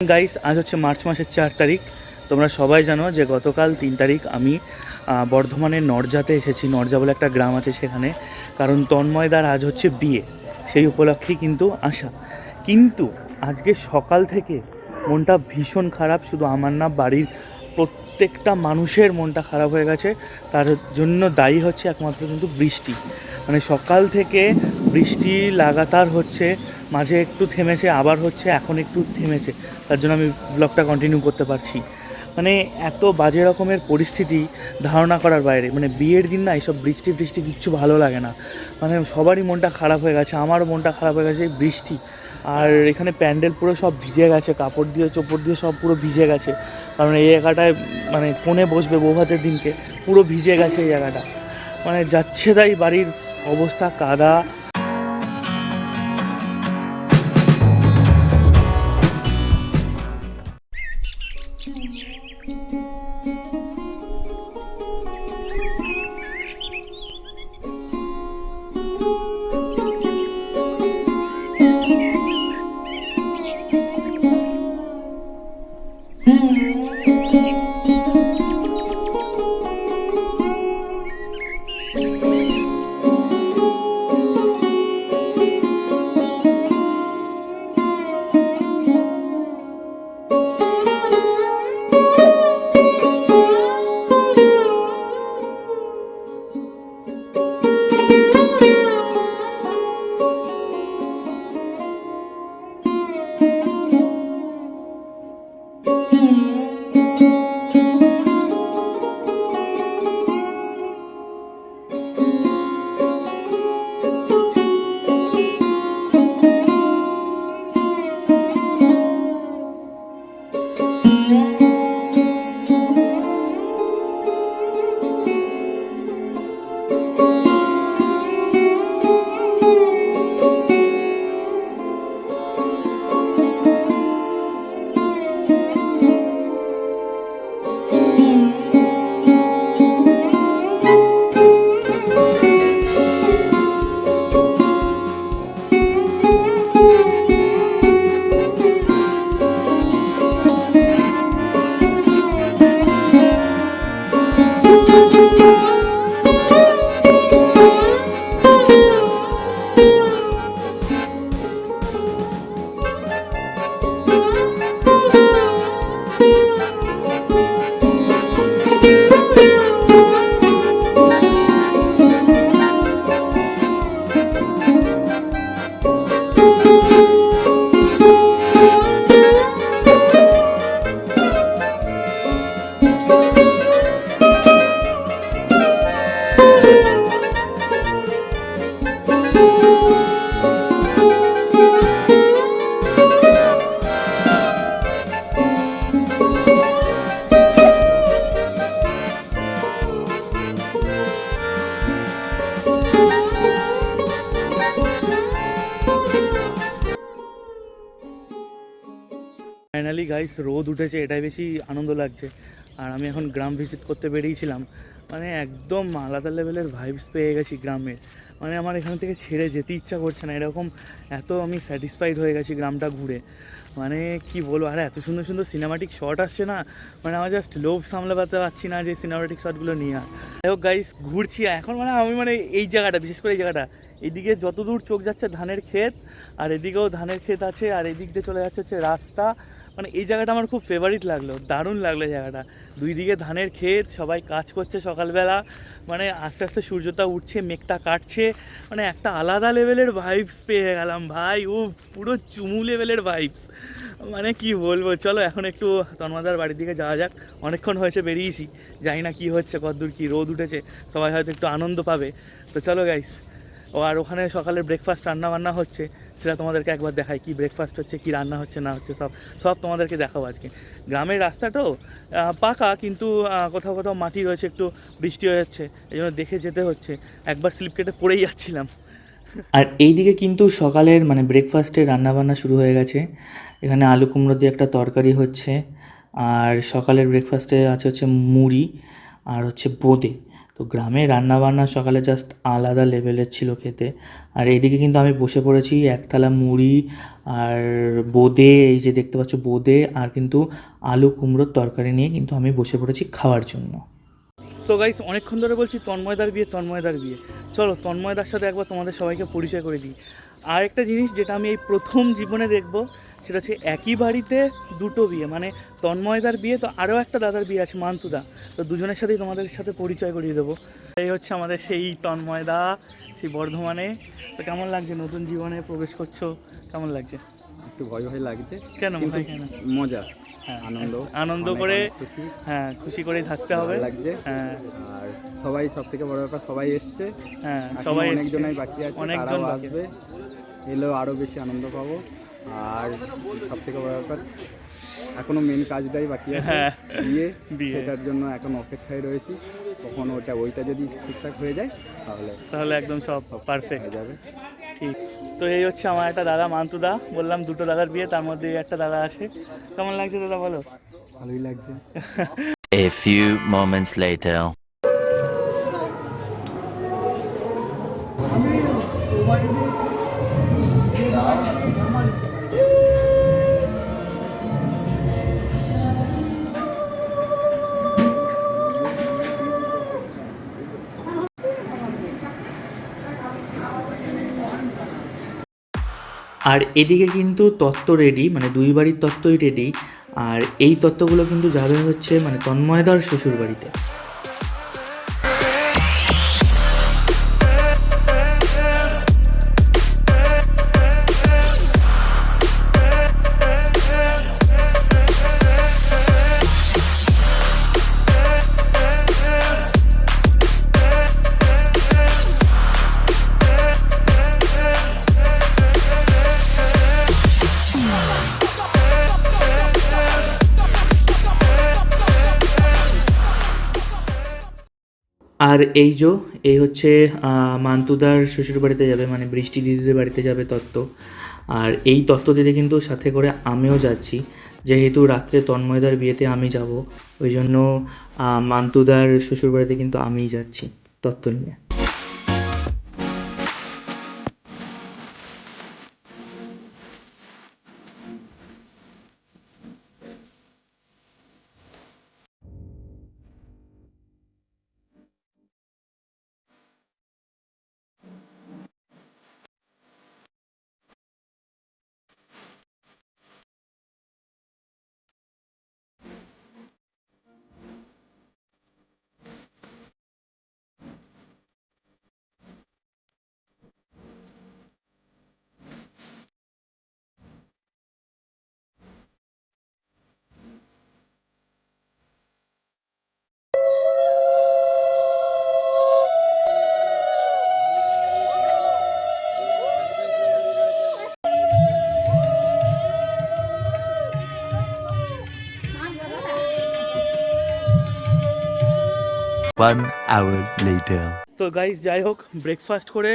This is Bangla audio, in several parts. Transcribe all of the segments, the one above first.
গাইস আজ হচ্ছে মার্চ মাসের চার তারিখ। তোমরা সবাই জানো যে গতকাল তিন তারিখ আমি বর্ধমানের নরজাতে এসেছি। নরজা বলে একটা গ্রাম আছে সেখানে। কারণ তন্ময়দার আজ হচ্ছে বিয়ে। সেই উপলক্ষে কিন্তু আসা। কিন্তু আজকে সকাল থেকে মনটা ভীষণ খারাপ। শুধু আমার না, বাড়ির প্রত্যেকটা মানুষের মনটা খারাপ হয়ে গেছে। তার জন্য দায়ী হচ্ছে একমাত্র কিন্তু বৃষ্টি। মানে সকাল থেকে বৃষ্টি লাগাতার হচ্ছে। মাঝে একটু থেমেছে, আবার হচ্ছে এখন একটু থেমেছে। তার জন্য আমি ব্লগটা কন্টিনিউ করতে পারছি। মানে এত বাজে রকমের পরিস্থিতি ধারণা করার বাইরে। মানে বিয়ের দিন না এইসব বৃষ্টি বৃষ্টি কিচ্ছু ভালো লাগে না। মানে সবারই মনটা খারাপ হয়ে গেছে, আমারও মনটা খারাপ হয়ে গেছে বৃষ্টি। আর এখানে প্যান্ডেল পুরো সব ভিজে গেছে, কাপড় দিয়ে, চোপড় দিয়ে সব পুরো ভিজে গেছে। কারণ এই জায়গাটায় মানে কোণে বসবে বৌভাতের দিনকে, পুরো ভিজে গেছে এই জায়গাটা। মানে যাচ্ছে তাই বাড়ির অবস্থা কাদা। ফাইনালি গাইস রোদ উঠেছে, এটাই বেশি আনন্দ লাগছে। আর আমি এখন গ্রাম ভিজিট করতে বেরিয়েছিলাম। মানে একদম আলাদা লেভেলের ভাইবস পেয়ে গেছি গ্রামের মানে আমার এখান থেকে ছেড়ে যেতে ইচ্ছা করছে না। এরকম এত আমি স্যাটিসফাইড হয়ে গেছি গ্রামটা ঘুরে। মানে কি বলব, আর এত সুন্দর সুন্দর সিনেমাটিক শট আসছে না? মানে আমার জাস্ট লোভ সামলাতে পারছি না যে সিনেমাটিক শটগুলো নিয়ে আর। যাই হোক গাইস ঘুরছি। এখন মানে আমি মানে এই জায়গাটা, বিশেষ করে এই জায়গাটা। এদিকে যত দূর চোখ যাচ্ছে ধানের ক্ষেত, আর এদিকেও ধানের ক্ষেত আছে, আর এদিক দিয়ে চলে যাচ্ছে হচ্ছে রাস্তা। মানে এই জায়গাটা আমার খুব ফেভারিট লাগল, দারুণ লাগল জায়গাটা। দুই দিকে ধানের ক্ষেত, সবাই কাজ করছে সকালবেলা মানে আস্তে আস্তে সূর্যটা উঠছে, মেঘটা কাটছে মানে একটা আলাদা লেভেলের ভাইবস পেয়ে গেলাম ভাই ও পুরো চুমু লেভেলের ভাইবস মানে কি বলব, চলো এখন একটু তন্মাদার বাড়ির দিকে যাওয়া যাক। অনেকক্ষণ হয়েছে বেরিয়েছি, জানি না কি হচ্ছে, কতদূর কী রোদ উঠেছে, সবাই হয়তো একটু আনন্দ পাবে। তো চলো গাইস ও আর ওখানে সকালের ব্রেকফাস্ট রান্না বান্না হচ্ছে। সেটা তোমাদেরকে একবার দেখাই, কি ব্রেকফাস্ট হচ্ছে, কি রান্না হচ্ছে, না হচ্ছে, সব সব তোমাদেরকে দেখাবো আজকে। গ্রামের রাস্তাটাও পাকা, কিন্তু কোথাও কোথাও মাটি রয়েছে, একটু বৃষ্টি হয়ে যাচ্ছে এই জন্য দেখে যেতে হচ্ছে। একবার স্লিপ কেটে পড়েই যাচ্ছিলাম। আর এইদিকে কিন্তু সকালের মানে ব্রেকফাস্টে রান্নাবান্না শুরু হয়ে গেছে। এখানে আলু কুমড়ো দিয়ে একটা তরকারি হচ্ছে, আর সকালের ব্রেকফাস্টে আছে হচ্ছে মুড়ি, আর হচ্ছে বোঁদে। তো গ্রামে রান্নাবান্না সকালে জাস্ট আলাদা লেভেলের ছিল খেতে। আর এইদিকে কিন্তু আমি বসে পড়েছি, একতলা মুড়ি আর বোঁদে, এই যে দেখতে পাচ্ছ বোঁদে আর কিন্তু আলু কুমড়োর তরকারি নিয়ে কিন্তু আমি বসে পড়েছি খাওয়ার জন্য। তো গাইস অনেকক্ষণ ধরে বলছি তন্ময়দার বিয়ে তন্ময়দার বিয়ে। চলো তন্ময়দার সাথে একবার তোমাদের সবাইকে পরিচয় করে দিই। আর একটা জিনিস যেটা আমি এই প্রথম জীবনে দেখব সেটা হচ্ছে একই বাড়িতে দুটো বিয়ে মানে তন্ময়দার বিয়ে তো আরও একটা দাদার বিয়ে আছে মান্তুদা। তো দুজনের সাথেই তোমাদের সাথে পরিচয় করিয়ে দেবো। এই হচ্ছে আমাদের সেই তন্ময়দা সেই বর্ধমানে। তো কেমন লাগছে? নতুন জীবনে প্রবেশ করছ? কেমন লাগছে? একটু ভয় ভয় লাগছে। কেন ভয় কেন? মজা হ্যাঁ, আনন্দ। আনন্দ করে হ্যাঁ খুশি করেই থাকতে হবে। লাগছে। হ্যাঁ। আর সবাই সব থেকে বড় ব্যাপার সবাই এসছে। হ্যাঁ সবাই। অনেকজনাই বাকি আছে অনেকজন আসবে। এলেও আরও বেশি আনন্দ পাবো। আর সব থেকে বড় ব্যাপার এখনও মেন কাজটাই বাকি আছে হ্যাঁ, বিয়ে। বিয়ে। সেটার জন্য এখন অপেক্ষায় রয়েছি। কখন ওটা ওইটা যদি ঠিকঠাক হয়ে যায় তাহলে তাহলে একদম সব পারফেক্ট হয়ে যাবে। ঠিক। তো এই হচ্ছে আমার একটা দাদা মান্তুদা বললাম দুটো দাদার বিয়ে তার মধ্যে একটা দাদা আছে। কেমন লাগছে দাদা বলো? ভালোই লাগছে। A few moments later. আর এদিকে কিন্তু তত্ত্ব রেডি মানে দুই বাড়ির তত্ত্বই রেডি আর এই তত্ত্বগুলো কিন্তু যাবে হচ্ছে মানে তন্ময়দার শ্বশুর বাড়িতে আর এই যো, এই হচ্ছে মান্তুদার শ্বশুর বাড়িতে যাবে মানে বৃষ্টি দিদিদের বাড়িতে যাবে তত্ত্ব। আর এই তত্ত্ব দিতে কিন্তু সাথে করে আমিও যাচ্ছি। যেহেতু রাত্রে তন্ময়দার বিয়েতে আমি যাব, ওই জন্য মান্তুদার শ্বশুর বাড়িতে কিন্তু আমিই যাচ্ছি তত্ত্ব নিয়ে। One hour later. তো গাইজ যাই হোক ব্রেকফাস্ট করে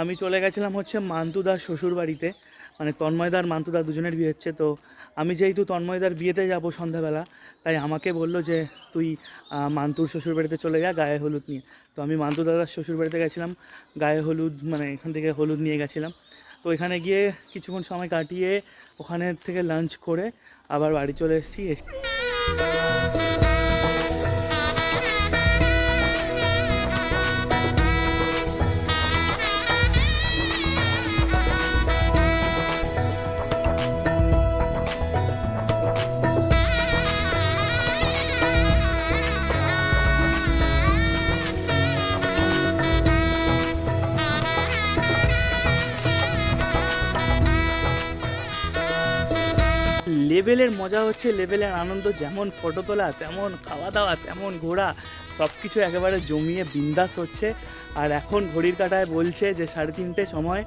আমি চলে গেছিলাম হচ্ছে মান্তুদার শ্বশুর বাড়িতে। মানে তন্ময়দার মান্তুদা দুজনের বিয়ে হচ্ছে। তো আমি যেহেতু তন্ময়দার বিয়েতে যাব সন্ধ্যাবেলা, তাই আমাকে বলল যে তুই মান্তুর শ্বশুর বাড়িতে চলে যা, গায়ে হলুদ নিয়ে। তো আমি মান্তু দাদার শ্বশুর বাড়িতে গেছিলাম, গায়ে হলুদ মানে এখান থেকে হলুদ নিয়ে গেছিলাম। তো এখানে গিয়ে কিছুক্ষণ সময় কাটিয়ে ওখানে থেকে লাঞ্চ করে আবার বাড়ি চলে এসেছি। লেভেলের মজা হচ্ছে লেভেলের আনন্দ, যেমন ফটো তোলা, তেমন খাওয়া দাওয়া, তেমন ঘোরা সব কিছু একেবারে জমিয়ে বিন্দাস হচ্ছে। আর এখন ঘড়ির কাটায় বলছে যে সাড়ে তিনটে সময়,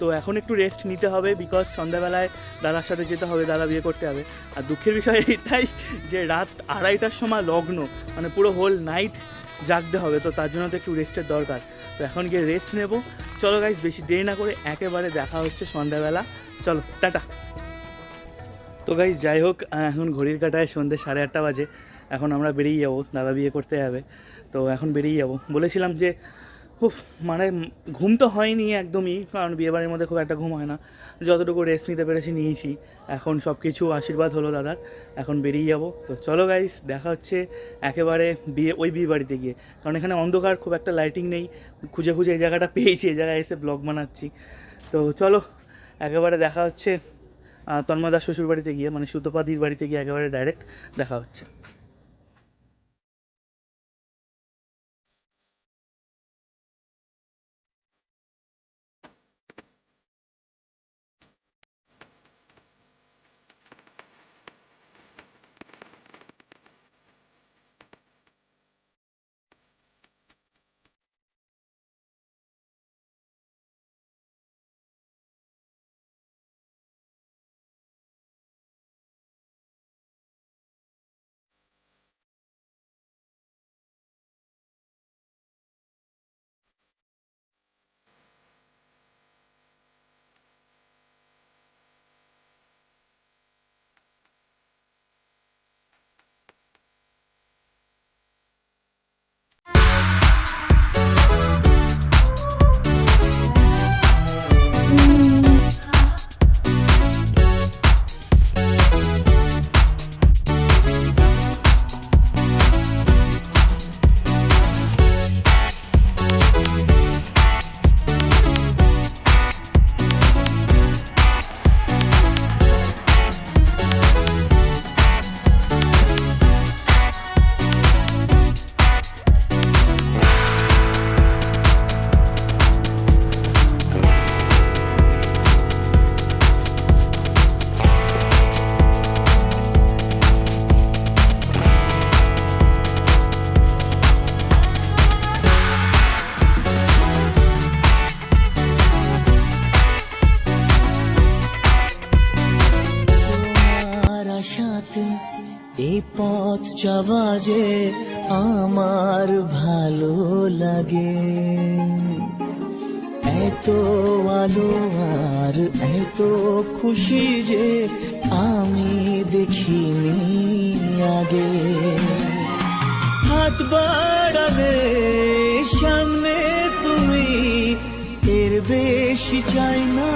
তো এখন একটু রেস্ট নিতে হবে বিকজ সন্ধ্যাবেলায় দাদার সাথে যেতে হবে, দাদা বিয়ে করতে হবে। আর দুঃখের বিষয় এটাই যে রাত আড়াইটার সময় লগ্ন মানে পুরো হোল নাইট জাগতে হবে, তো তার জন্য তো একটু রেস্টের দরকার। তো এখন গিয়ে রেস্ট নেব। চলো গাইজ বেশি দেরি না করে একেবারে দেখা হচ্ছে সন্ধ্যাবেলা। চলো, টাটা। তো গাইজ যাই হোক এখন ঘড়ির কাটায় সন্ধ্যে সাড়ে আটটা বাজে। এখন আমরা বেরিয়ে যাব, দাদা বিয়ে করতে যাবে। তো এখন বেরিয়ে যাব। বলেছিলাম যে, উফ মানে ঘুম তো হয়নি একদমই, কারণ বিয়েবাড়ির মধ্যে খুব একটা ঘুম হয় না। যতটুকু রেস্ট নিতে পেরেছি নিয়েছি। এখন সব কিছু আশীর্বাদ হলো দাদার। এখন বেরিয়ে যাব। তো চলো গাইস দেখা হচ্ছে একেবারে বিয়ে, ওই বিয়ে বাড়িতে গিয়ে। কারণ এখানে অন্ধকার, খুব একটা লাইটিং নেই। খুঁজে খুঁজে এই জায়গাটা পেয়েছি, এই জায়গায় এসে ব্লগ বানাচ্ছি। তো চলো, একেবারে দেখা হচ্ছে তন্ময়দার শ্বশুর বাড়িতে গিয়ে মানে সুতপাদির বাড়িতে গিয়ে একেবারে ডাইরেক্ট দেখা হচ্ছে। লাগে। এত আলো আর এত খুশি যে আমি দেখিনি আগে। হাত বাড়ালে সামনে তুমি, এর বেশি চাই না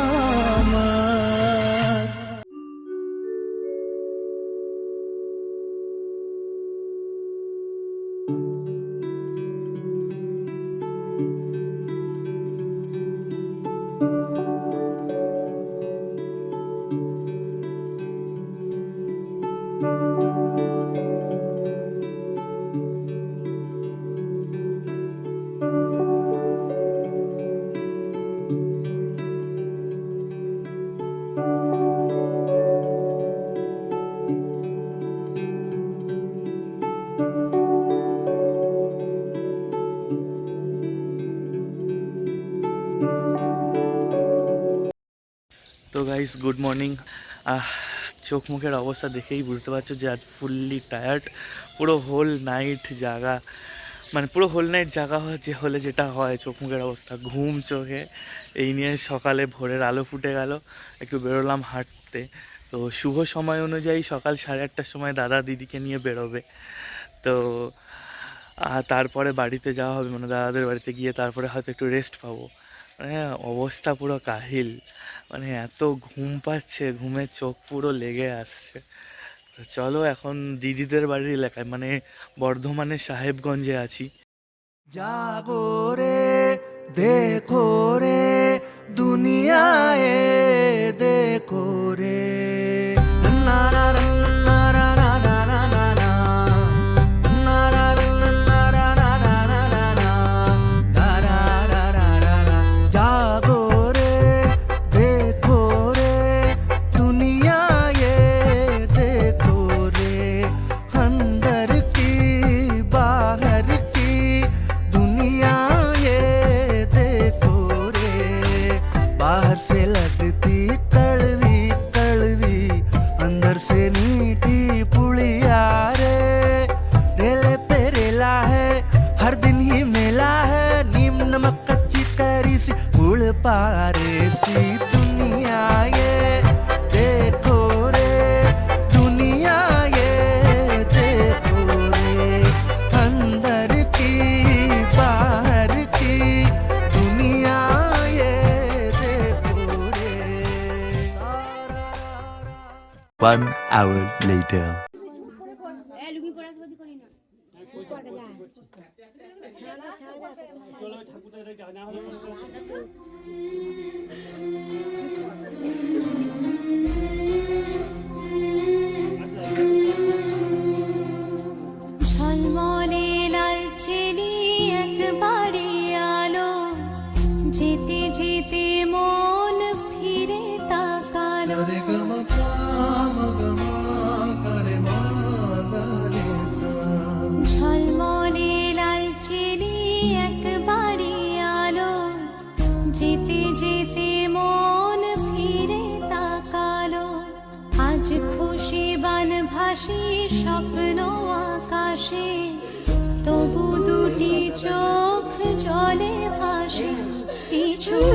গাইস গুড মর্নিং চোখ মুখের অবস্থা দেখেই বুঝতে পারছ যে আজ ফুললি টায়ার্ড পুরো হোল নাইট জাগা মানে পুরো হোল নাইট জাগা যে হলে যেটা হয়, চোখ মুখের অবস্থা, ঘুম চোখে। এই নিয়ে সকালে ভোরের আলো ফুটে গেল, একটু বেরোলাম হাঁটতে। তো শুভ সময় অনুযায়ী সকাল সাড়ে আটটার সময় দাদা দিদিকে নিয়ে বেরোবে। তো তারপরে বাড়িতে যাওয়া হবে মানে দাদাদের বাড়িতে গিয়ে তারপরে হয়তো একটু রেস্ট পাবো। মানে অবস্থা পুরো কাহিল। মানে এত ঘুম পাচ্ছে, ঘুমে চোখ পুরো লেগে আসছে। তো চলো এখন দিদিদের বাড়ির এলাকায় মানে বর্ধমানের সাহেবগঞ্জে আছি। জাগো রে, দেখো One hour later. ঝলমলে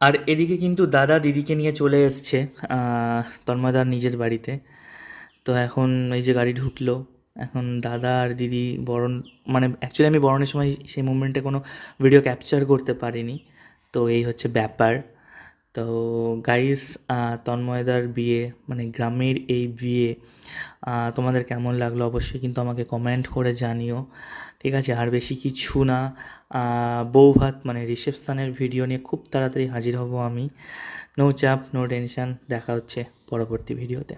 আর এদিকে কিন্তু দাদা দিদিকে নিয়ে চলে এসছে তন্ময়দার নিজের বাড়িতে। তো এখন এই যে গাড়ি ঢুকলো, এখন দাদা আর দিদি বরণ মানে অ্যাকচুয়ালি আমি বরণের সময় সেই মুভমেন্টে কোনো ভিডিও ক্যাপচার করতে পারিনি। তো এই হচ্ছে ব্যাপার। তো গাইস তন্ময়দার বিয়ে মানে গ্রামের এই বিয়ে তোমাদের কেমন লাগল অবশ্যই কিন্তু আমাকে কমেন্ট করে জানিও। ঠিক আছে, আর বেশি কিছু না। বউ ভাত মানে রিসেপশানের ভিডিও নিয়ে খুব তাড়াতাড়ি হাজির হব আমি। নো চাপ, নো টেনশান, দেখা হচ্ছে পরবর্তী ভিডিওতে।